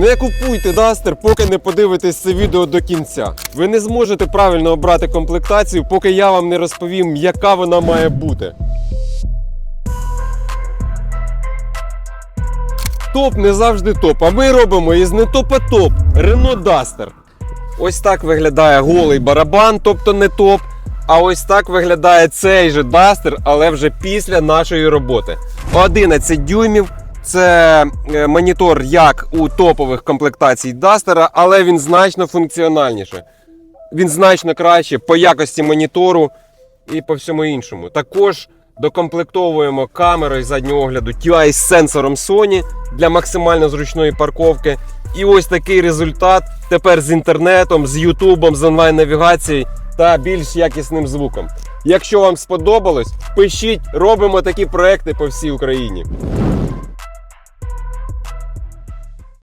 Не купуйте Дастер, поки не подивитесь це відео до кінця. Ви не зможете правильно обрати комплектацію, поки я вам не розповім, яка вона має бути. Топ не завжди топ, а ми робимо із не топа топ. Renault Duster. Ось так виглядає голий барабан, тобто не топ. А ось так виглядає цей же Duster, але вже після нашої роботи. 11 дюймів. Це е, монітор як у топових комплектацій Duster, але він значно функціональніше. Він значно краще по якості монітору і по всьому іншому. Також докомплектовуємо камерою заднього огляду TI з сенсором Sony для максимально зручної парковки. І ось такий результат тепер з інтернетом, з Ютубом, з онлайн-навігацією та більш якісним звуком. Якщо вам сподобалось, пишіть, робимо такі проекти по всій Україні.